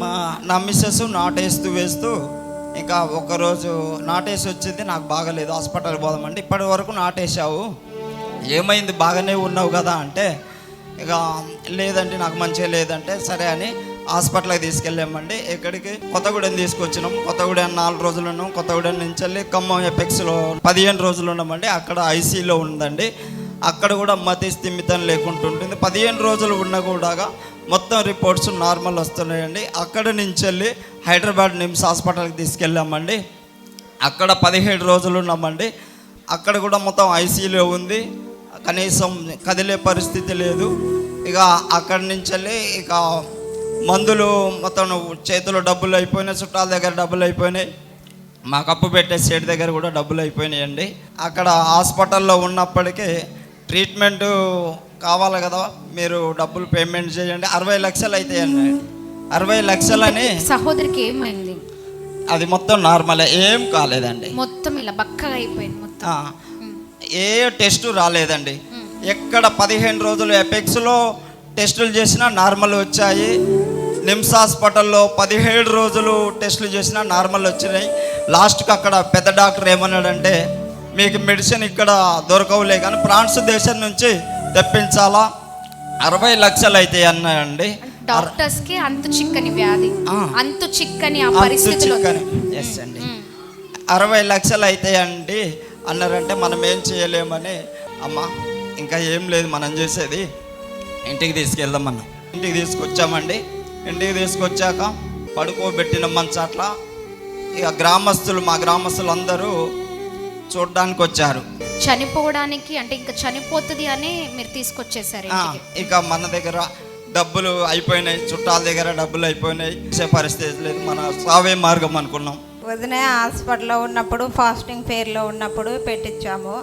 మా నా మిస్సెస్ నాటేస్తూ వేస్తూ ఇంకా ఒకరోజు నాటేసి వచ్చింది నాకు బాగలేదు హాస్పిటల్ పోదామంటే ఇప్పటి వరకు నాటేసావు ఏమైంది బాగానే ఉన్నావు కదా అంటే ఇక లేదండి నాకు మంచిగా లేదంటే సరే అని హాస్పిటల్కి తీసుకెళ్ళామండి. ఎక్కడికి? కొత్తగూడెం తీసుకొచ్చినాం. కొత్తగూడెం నాలుగు రోజులు ఉన్నాం. కొత్తగూడెం నుంచి వెళ్ళి ఖమ్మం ఎపెక్స్లో పదిహేను రోజులు ఉన్నామండి. అక్కడ ఐసీలో ఉందండి. అక్కడ కూడా మతి స్థిమితం లేకుండా ఉంటుంది. పదిహేను రోజులు ఉన్న కూడా మొత్తం రిపోర్ట్స్ నార్మల్ వస్తున్నాయండి. అక్కడ నుంచి వెళ్ళి హైదరాబాద్ నిమ్స్ హాస్పిటల్కి తీసుకెళ్ళామండి. అక్కడ పదిహేడు రోజులు ఉన్నామండి. అక్కడ కూడా మొత్తం ఐసీలో ఉంది. కనీసం కదిలే పరిస్థితి లేదు. ఇక అక్కడి నుంచి వెళ్ళి ఇక మందులు మొత్తం చేతిలో డబ్బులు అయిపోయినాయి. చుట్టాల దగ్గర డబ్బులు అయిపోయినాయి. మాకు అప్పు పెట్టే సేటు దగ్గర కూడా డబ్బులు అయిపోయినాయండి. అక్కడ హాస్పిటల్లో ఉన్నప్పటికీ ట్రీట్మెంట్ కావాలి కదా మీరు డబ్బులు పేమెంట్ చేయండి. అరవై లక్షలు అవుతాయండి అరవై లక్షలని సహోదరికి ఏమైంది? అది మొత్తం నార్మలే ఏం కాలేదండి. మొత్తం ఇలా బక్కగా అయిపోయింది మొత్తం. ఏ టెస్ట్ రాలేదండి. ఎక్కడ పదిహేను రోజులు ఎపెక్స్లో టెస్టులు చేసినా నార్మల్ వచ్చాయి. నిమ్స్ హాస్పిటల్లో పదిహేడు రోజులు టెస్టులు చేసినా నార్మల్ వచ్చినాయి. లాస్ట్కి అక్కడ పెద్ద డాక్టర్ ఏమన్నాడంటే మీకు మెడిసిన్ ఇక్కడ దొరకవులే కానీ ఫ్రాన్స్ దేశం నుంచి తెప్పించాలా? అరవై లక్షలు అవుతాయి అన్నాయండి డాక్టర్స్కి అంతు చిక్కని వ్యాధి. అంతు చిక్కని ఆ అంతు పరిస్థితిలో చిక్కని. ఎస్ అండి. అరవై లక్షలు అవుతాయండి అన్నారంటే మనం ఏం చేయలేమని అమ్మ ఇంకా ఏం లేదు మనం చేసేది. ఇంటికి తీసుకెళ్దాం మనం ఇంటికి తీసుకొచ్చామండి. ఇంటికి తీసుకొచ్చాక పడుకోబెట్టిన మంచాట్ల. ఇక గ్రామస్తులు మా గ్రామస్తులు అందరూ చూడడానికి వచ్చారు చనిపోవడానికి అంటే ఇంకా చనిపోతుంది అని మీరు తీసుకొచ్చేసారు ఇక మన దగ్గర డబ్బులు అయిపోయినాయి చుట్టాల దగ్గర డబ్బులు అయిపోయినాయి. చేసే పరిస్థితి లేదు. మన సావే మార్గం అనుకున్నాం. వదిన హాస్పిటల్లో ఉన్నప్పుడు ఫాస్టింగ్ ఫేర్లో ఉన్నప్పుడు పెట్టించాము.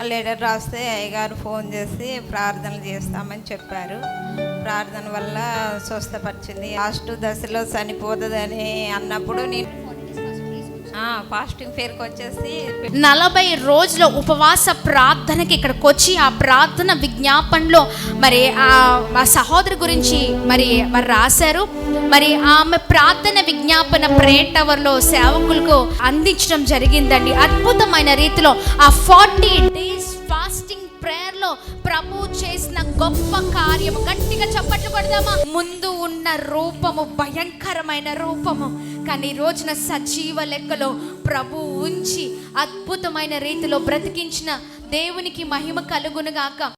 ఆ లెటర్ రాస్తే అయ్యగారు ఫోన్ చేసి ప్రార్థనలు చేస్తామని చెప్పారు. ప్రార్థన వల్ల స్వస్థపరిచింది. లాస్ట్ దశలో చనిపోతుందని అన్నప్పుడు నేను ఫాస్టింగ్ పేరుకి వచ్చేసి నలభై రోజుల ఉపవాస ప్రార్థనకి ఇక్కడికి వచ్చి ఆ ప్రార్థన విజ్ఞాపనలో మరి ఆ సహోదరి గురించి మరి మరి రాశారు. మరి ఆమె ప్రార్థన విజ్ఞాపన ప్రేయర్ టవర్లో సేవకులకు అందించడం జరిగిందండి. అద్భుతమైన రీతిలో ఆ ఫార్టీ డేస్ ఫాస్టింగ్ ప్రేయర్లో ప్రభు చేసిన గొప్ప కార్యము. గట్టిగా చప్పట్లు కొడదామా? ముందు ఉన్న రూపము భయంకరమైన రూపము. కానీ ఈ రోజున సజీవ లెక్కలో ప్రభు ఉంచి అద్భుతమైన రీతిలో బ్రతికించిన దేవునికి మహిమ కలుగునుగాక.